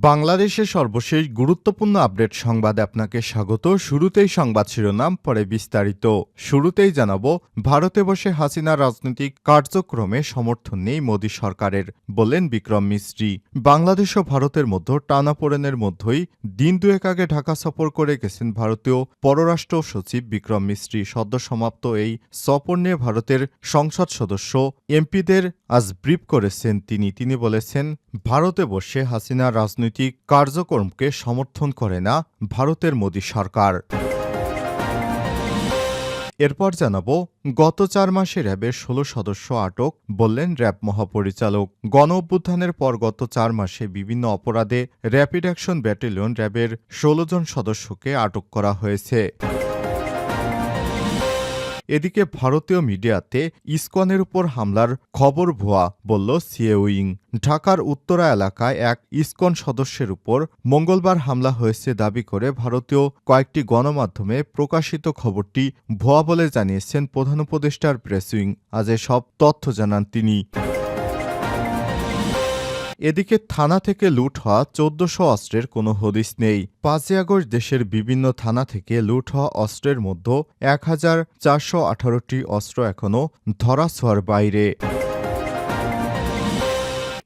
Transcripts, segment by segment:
বাংলাদেশের সর্বশেষ গুরুত্বপূর্ণ আপডেট সংবাদে আপনাকে স্বাগত। শুরুতেই সংবাদ শিরোনাম, পরে বিস্তারিত। শুরুতেই জানাব, ভারতে বসে হাসিনা রাজনৈতিক কার্যক্রমে সমর্থন নেই মোদী সরকারের বললেন বিক্রম মিস্ত্রি। বাংলাদেশ ও ভারতের মধ্যে টানাপোড়েনের মধ্যেই দিন দুয়েক আগে ঢাকা সফর করে গেছেন ভারতীয় পররাষ্ট্র সচিব বিক্রম মিস্ত্রি। সদ্য সমাপ্ত এই সফর নিয়ে ভারতের সংসদ সদস্য এমপিদের আজ ব্রিফ করেছেন তিনি। তিনি বলেছেন ভারতে বসে হাসিনা রাজনৈতিক কার্যক্রমকে সমর্থন করে না ভারতের মোদী সরকার। এরপর জানাব, গত চার মাসে র্যাবের ষোলো সদস্য আটক বললেন র্যাব মহাপরিচালক। গণ অভ্যুত্থানের পর গত চার মাসে বিভিন্ন অপরাধে র্যাপিড অ্যাকশন ব্যাটালিয়ন র্যাবের ষোলো জন সদস্যকে আটক করা হয়েছে। এদিকে ভারতীয় মিডিয়াতে ইস্কনের উপর হামলার খবর ভুয়া বলল সিএউইং। ঢাকার উত্তরা এলাকায় এক ইস্কন সদস্যের উপর মঙ্গলবার হামলা হয়েছে দাবি করে ভারতীয় কয়েকটি গণমাধ্যমে প্রকাশিত খবরটি ভুয়া বলে জানিয়েছেন প্রধান উপদেষ্টার প্রেসুইং আজ সব তথ্য জানান তিনি। এদিকে থানা থেকে লুট হওয়া চোদ্দশো অস্ত্রের কোনো হদিস নেই। পাঁচই আগস্ট দেশের বিভিন্ন থানা থেকে লুট হওয়া অস্ত্রের মধ্যে এক হাজার চারশো আঠারোটি অস্ত্র এখনও ধরাছোঁয়ার বাইরে।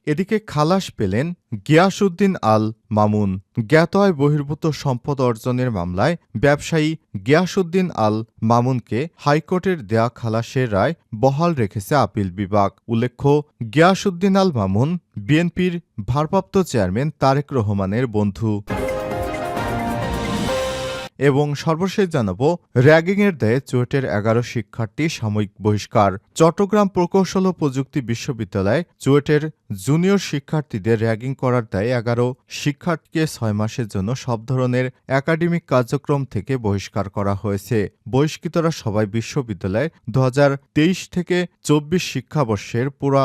এদিকে খালাস পেলেন গিয়াসউদ্দিন আল মামুন। জ্ঞাতয় বহির্ভূত সম্পদ অর্জনের মামলায় ব্যবসায়ী গিয়াসউদ্দিন আল মামুনকে হাইকোর্টের দেয়া খালাসের রায় বহাল রেখেছে আপিল বিভাগ। উল্লেখ্য, গিয়াসউদ্দিন আল মামুন বিএনপির ভারপ্রাপ্ত চেয়ারম্যান তারেক রহমানের বন্ধু। এবং সর্বশেষ জানাব, র্যাগিংয়ের দায়ে চুয়েটের এগারো শিক্ষার্থী সাময়িক বহিষ্কার। চট্টগ্রাম প্রকৌশল ও প্রযুক্তি বিশ্ববিদ্যালয় চুয়েটের জুনিয়র শিক্ষার্থীদের র্যাগিং করার দায়ে এগারো শিক্ষার্থীকে ছয় মাসের জন্য সব ধরনের একাডেমিক কার্যক্রম থেকে বহিষ্কার করা হয়েছে। বহিষ্কৃতরা সবাই বিশ্ববিদ্যালয়ে দু হাজার তেইশ থেকে চব্বিশ শিক্ষাবর্ষের পুরা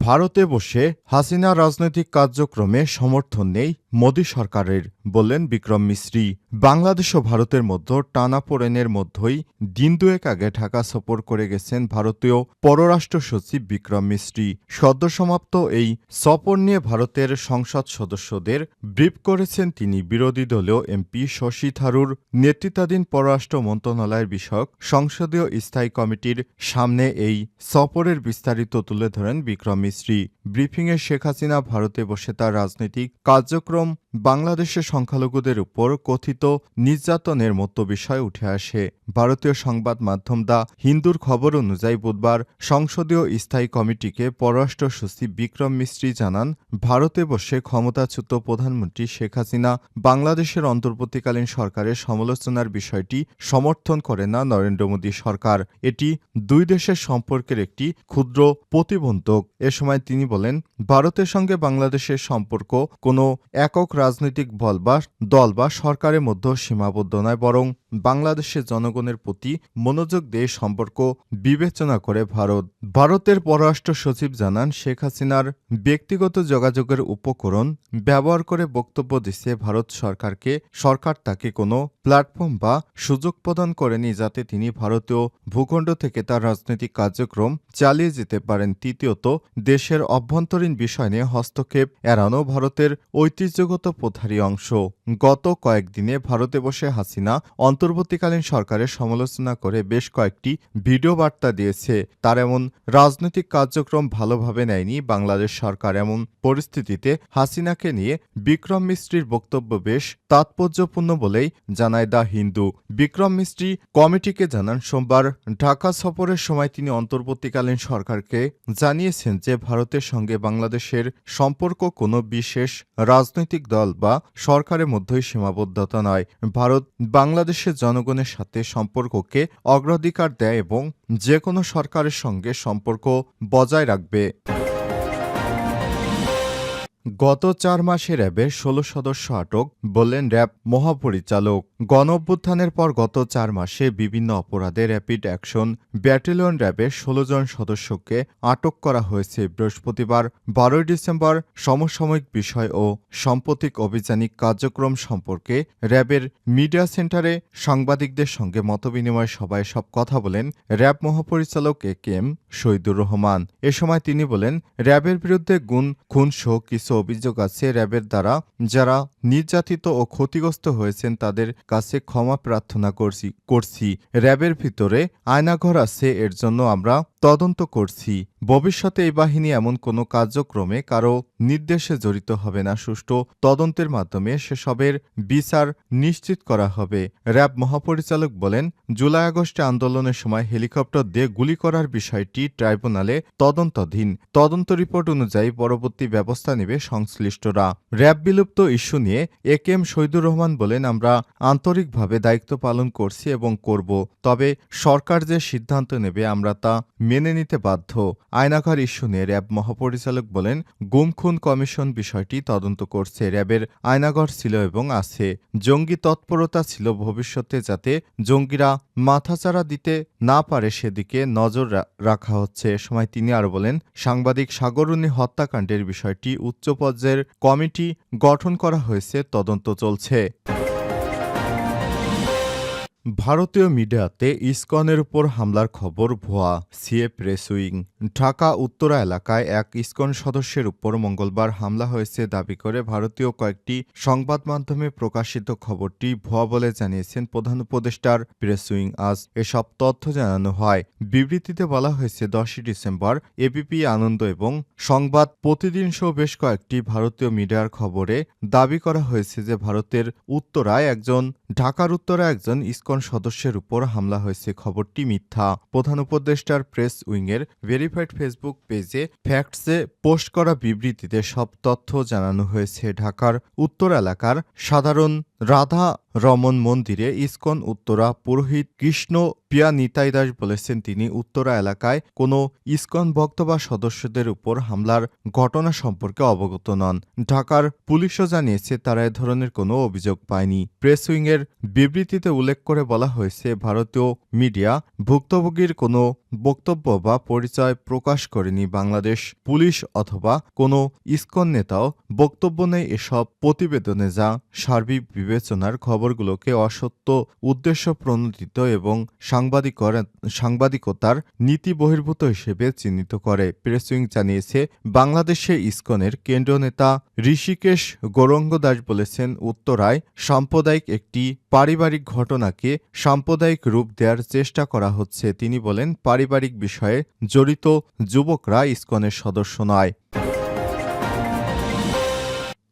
ভারতে বসে হাসিনা রাজনৈতিক কার্যক্রমে সমর্থন নেই মোদী সরকারের বললেন বিক্রম মিশ্রি বাংলাদেশ ও ভারতের মধ্যে টানাপোড়েনের মধ্যেই দিন দুয়েক আগে ঢাকা সফর করে গেছেন ভারতীয় পররাষ্ট্র সচিব বিক্রম মিশ্রি সদ্য সমাপ্ত এই সফর নিয়ে ভারতের সংসদ সদস্যদের ব্রিফ করেছেন তিনি বিরোধী দলীয় এমপি শশী থারুর নেতৃত্বাধীন পররাষ্ট্র মন্ত্রণালয়ের বিষয়ক সংসদীয় স্থায়ী কমিটির সামনে এই সফরের বিস্তারিত তুলে ধরেন বিক্রম মিশ্রি ব্রিফিংয়ে শেখ হাসিনা ভারতে বসে তার রাজনৈতিক কার্যক্রম বাংলাদেশের সংখ্যালঘুদের উপর কথিত নির্যাতনের মতো বিষয় উঠে আসে। ভারতীয় সংবাদ মাধ্যম দা হিন্দুর খবর অনুযায়ী বুধবার সংসদীয় স্থায়ী কমিটিকে পররাষ্ট্র সচিব বিক্রম মিস্ত্রি জানান, ভারতে বসে ক্ষমতাচ্যুত প্রধানমন্ত্রী শেখ হাসিনা বাংলাদেশের অন্তর্বর্তীকালীন সরকারের সমালোচনার বিষয়টি সমর্থন করে না নরেন্দ্র মোদী সরকার। এটি দুই দেশের সম্পর্কের একটি ক্ষুদ্র প্রতিবন্ধক। এ সময় তিনি বলেন, ভারতের সঙ্গে বাংলাদেশের সম্পর্ক কোনো একক রাজনৈতিক বল বা দল বা সরকারের মধ্যে সীমাবদ্ধ নয় বরং বাংলাদেশের জনগণের প্রতি মনোযোগ দিয়ে সম্পর্ক বিবেচনা করে ভারত। ভারতের পররাষ্ট্র সচিব জানান, শেখ হাসিনার ব্যক্তিগত যোগাযোগের উপকরণ ব্যবহার করে বক্তব্য দিচ্ছে ভারত সরকারকে। সরকার তাকে কোনো প্ল্যাটফর্ম বা সুযোগ প্রদান করেনি যাতে তিনি ভারতীয় ভূখণ্ড থেকে তার রাজনৈতিক কার্যক্রম চালিয়ে যেতে পারেন। তৃতীয়ত, দেশের অভ্যন্তরীণ বিষয় নিয়ে হস্তক্ষেপ এড়ানো ভারতের ঐতিহ্যগত প্রথারই অংশ। গত কয়েকদিনে ভারতে বসে হাসিনা অন্তর্বর্তীকালীন সরকারের সমালোচনা করে বেশ কয়েকটি ভিডিও বার্তা দিয়েছে। তার এমন রাজনৈতিক কার্যক্রম ভালোভাবে নেয়নি বাংলাদেশ সরকার। এমন পরিস্থিতিতে হাসিনাকে নিয়ে বিক্রম মিস্ত্রির বক্তব্য বেশ তাৎপর্যপূর্ণ বলেই জানায় দ্য হিন্দু। বিক্রম মিস্ত্রি কমিটিকে জানান, সোমবার ঢাকা সফরের সময় তিনি অন্তর্বর্তীকালীন সরকারকে জানিয়েছেন যে ভারতের সঙ্গে বাংলাদেশের সম্পর্ক কোনো বিশেষ রাজনৈতিক দল বা সরকারের মধ্যেই সীমাবদ্ধতা নয়। ভারত বাংলাদেশের দেশের জনগণের সাথে সম্পর্ককে অগ্রাধিকার দেয় এবং যে কোনো সরকারের সঙ্গে সম্পর্ক বজায় রাখবে। গত চার মাসে র্যাবের ষোলো সদস্য আটক বললেন র্যাব মহাপরিচালক। গণ অভ্যুত্থানের পর গত চার মাসে বিভিন্ন অপরাধে র্যাপিড অ্যাকশন ব্যাটালিয়ন র্যাবের ষোলো জন সদস্যকে আটক করা হয়েছে বৃহস্পতিবার, বারোই ডিসেম্বর। সমসাময়িক বিষয় ও সাম্প্রতিক অভিযানিক কার্যক্রম সম্পর্কে র্যাবের মিডিয়া সেন্টারে সাংবাদিকদের সঙ্গে মতবিনিময় সভায় সব কথা বলেন র্যাব মহাপরিচালক A K M Shahidur Rahman. এ সময় তিনি বলেন, র্যাবের বিরুদ্ধে গুণ, খুন সহ কিছু অভিযোগ আছে র্যাবের দ্বারা যারা নির্যাতিত ও ক্ষতিগ্রস্ত হয়েছেন তাদের কাছে ক্ষমা প্রার্থনা করছি করছি। র্যাবের ভিতরে আয়নাঘর আছে, এর জন্য আমরা তদন্ত করছি। ভবিষ্যতে এই বাহিনী এমন কোনো কার্যক্রমে কারও নির্দেশে জড়িত হবে না। সুষ্ঠু তদন্তের মাধ্যমে সেসবের বিচার নিশ্চিত করা হবে। র্যাব মহাপরিচালক বলেন, জুলাই আগস্টে আন্দোলনের সময় হেলিকপ্টার দিয়ে গুলি করার বিষয়টি ট্রাইব্যুনালে তদন্তাধীন। তদন্ত রিপোর্ট অনুযায়ী পরবর্তী ব্যবস্থা নেবে সংশ্লিষ্টরা। র্যাব বিলুপ্ত ইস্যু নিয়ে A K M Shahidur Rahman বলেন, আমরা আন্তরিকভাবে দায়িত্ব পালন করছি এবং করব, তবে সরকার যে সিদ্ধান্ত নেবে আমরা তা মেনে নিতে বাধ্য। আয়নাঘর ইস্যু নিয়ে র্যাব মহাপরিচালক বলেন, গুম খুন কমিশন বিষয়টি তদন্ত করছে। র্যাবের আয়নাঘর ছিল এবং আছে। জঙ্গি তৎপরতা ছিল ভবিষ্যতে যাতে জঙ্গিরা মাথাচাড়া দিতে না পারে সেদিকে নজর রাখা হচ্ছে। এ সময় তিনি আরও বলেন, সাংবাদিক সাগরুনি হত্যাকাণ্ডের বিষয়টি উচ্চ পর্যায়ের কমিটি গঠন করা হয়েছে, তদন্ত চলছে। ভারতীয় মিডিয়াতে ইসকনের উপর হামলার খবর, ভুয়া CA press wing Dhaka, Uttara এলাকায় এক ইসকন সদস্যের উপর মঙ্গলবার হামলা হয়েছে দাবি করে ভারতীয় কয়েকটি সংবাদ মাধ্যমে প্রকাশিত খবরটি ভুয়া বলে জানিয়েছেন প্রধান উপদেষ্টার প্রেস উইং আজ এসব তথ্য জানানো হয়। বিবৃতিতে বলা হয়েছে, দশই ডিসেম্বর এবিপি আনন্দ এবং সংবাদ প্রতিদিন সহ বেশ কয়েকটি ভারতীয় মিডিয়ার খবরে দাবি করা হয়েছে যে ভারতের উত্তরায় একজন, ঢাকার উত্তরায় একজন ইসকন সদস্যের উপর হামলা হয়েছে, খবরটি মিথ্যা। প্রধান উপদেষ্টার প্রেস উইংয়ের ভেরিফাইড ফেসবুক পেজে ফ্যাক্টসে পোস্ট করা বিবৃতিতে সব তথ্য জানানো হয়েছে। ঢাকার উত্তর এলাকার সাধারণ রাধা রমন মন্দিরে ইসকন উত্তরা পুরোহিত কৃষ্ণ পিয়া নিতাই দাস বলেছেন তিনি উত্তরা এলাকায় কোনো ইসকন ভক্ত বা সদস্যদের উপর হামলার ঘটনা সম্পর্কে অবগত নন। ঢাকার পুলিশও জানিয়েছে, তারা এ ধরনের কোনো অভিযোগ পায়নি। প্রেস উইংয়ের বিবৃতিতে উল্লেখ করে বলা হয়েছে, ভারতীয় মিডিয়া ভুক্তভোগীর কোনো বক্তব্য বা পরিচয় প্রকাশ করেনি। বাংলাদেশ পুলিশ অথবা কোনো ইসকন নেতাও বক্তব্য নেই এসব প্রতিবেদনে, যা সার্বিক বিবেচনার খবরগুলোকে অসত্য উদ্দেশ্য প্রণোদিত এবং সাংবাদিকতার নীতি বহির্ভূত হিসেবে চিহ্নিত করে। প্রেস উইং জানিয়েছে, বাংলাদেশে ইসকনের কেন্দ্রীয় নেতা ঋষিকেশ গৌরঙ্গ দাস বলেছেন, উত্তরায় সাম্প্রদায়িক একটি পারিবারিক ঘটনাকে সাম্প্রদায়িক রূপ দেওয়ার চেষ্টা করা হচ্ছে। তিনি বলেন, পারিবারিক বিষয়ে জড়িত যুবকরা ইসকনের সদস্য নয়।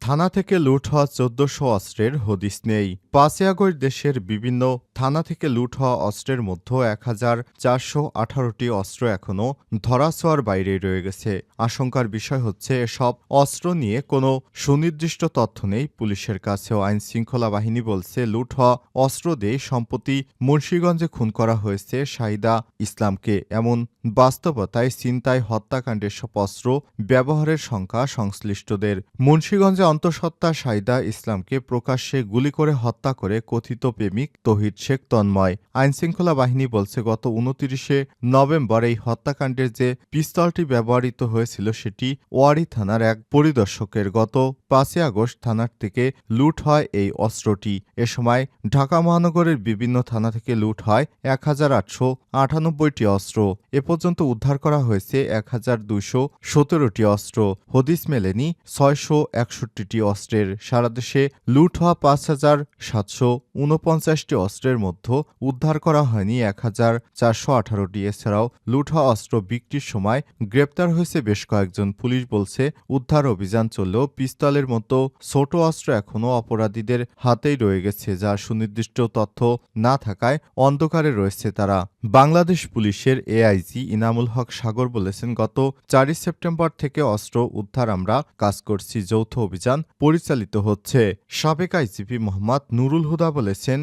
থানা থেকে লুট হওয়া চোদ্দশো অস্ত্রের হদিস নেই। পাঁচই দেশের বিভিন্ন থানা থেকে লুট হওয়া অস্ত্রের মধ্যে এক হাজার চারশো আঠারোটি অস্ত্র এখনও ধরাছোঁয়ার বাইরে রয়ে গেছে। আশঙ্কার বিষয় হচ্ছে, এসব অস্ত্র নিয়ে কোনো সুনির্দিষ্ট তথ্য নেই পুলিশের কাছেও। আইন শৃঙ্খলা বাহিনী বলছে, লুট হওয়া অস্ত্র দিয়ে সম্প্রতি মুন্সীগঞ্জে খুন করা হয়েছে শাহিদা ইসলামকে। এমন বাস্তবতায় চিন্তায় হত্যাকাণ্ডের সব অস্ত্র ব্যবহারের সংখ্যা সংশ্লিষ্টদের। মুন্সীগঞ্জে অন্তঃসত্ত্বা শাহিদা ইসলামকে প্রকাশ্যে গুলি করে হত্যা করে কথিত প্রেমিক তহিদ শেখ তন্ময়। আইনশৃঙ্খলা বাহিনী বলছে, গত উনতিরিশে নভেম্বর এই হত্যাকাণ্ডের যে পিস্তলটি ব্যবহৃত হয়েছিল, সেটি ওয়ারি থানার এক পরিদর্শকের। গত পাঁচই আগস্ট থানার থেকে লুট হয় এই অস্ত্রটি। এ সময় ঢাকা মহানগরের বিভিন্ন থানা থেকে লুট হয় এক হাজার আটশো আটানব্বইটি অস্ত্র। এ পর্যন্ত উদ্ধার করা হয়েছে এক হাজার দুইশো সতেরোটি অস্ত্র। হদিস মেলেনি ছয়শো একষট্টিটি অস্ত্রের। সারা দেশে লুট হওয়া পাঁচ হাজার সাতশো ঊনপঞ্চাশটি অস্ত্রের মধ্যে উদ্ধার করা হয়নি এক হাজার চারশো আঠারোটি। এছাড়াও লুট হওয়া অস্ত্র বিক্রির সময় গ্রেপ্তার হয়েছে বেশ কয়েকজন পুলিশ বলছে, উদ্ধার অভিযান চললেও পিস্তলের মতো ছোট অস্ত্র এখনও অপরাধীদের হাতেই রয়ে গেছে যার সুনির্দিষ্ট তথ্য না থাকায় অন্ধকারে রয়েছে তারা। বাংলাদেশ পুলিশের এআইজি ইনামুল হক সাগর বলেছেন, গত চারই সেপ্টেম্বর থেকে অস্ত্র উদ্ধার আমরা কাজ করছি, যৌথ অভিযান পরিচালিত হচ্ছে। সাবেক আইজিপি মোহাম্মদ নুরুল হুদা বলেছেন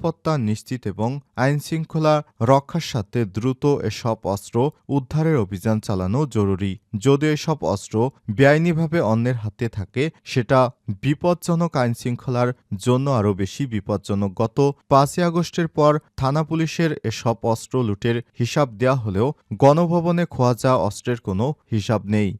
জননিরাপত্তা নিশ্চিত এবং আইনশৃঙ্খলা রক্ষার সাথে দ্রুত এসব অস্ত্র উদ্ধারের অভিযান চালানো জরুরি। যদি এসব অস্ত্র বেআইনিভাবে অন্যের হাতে থাকে, সেটা বিপজ্জনক আইনশৃঙ্খলার জন্য আরও বেশি বিপজ্জনক। গত পাঁচই আগস্টের পর থানা পুলিশের এসব অস্ত্র লুটের হিসাব দেওয়া হলেও গণভবনে খোয়া যাওয়া অস্ত্রের কোনো হিসাব নেই।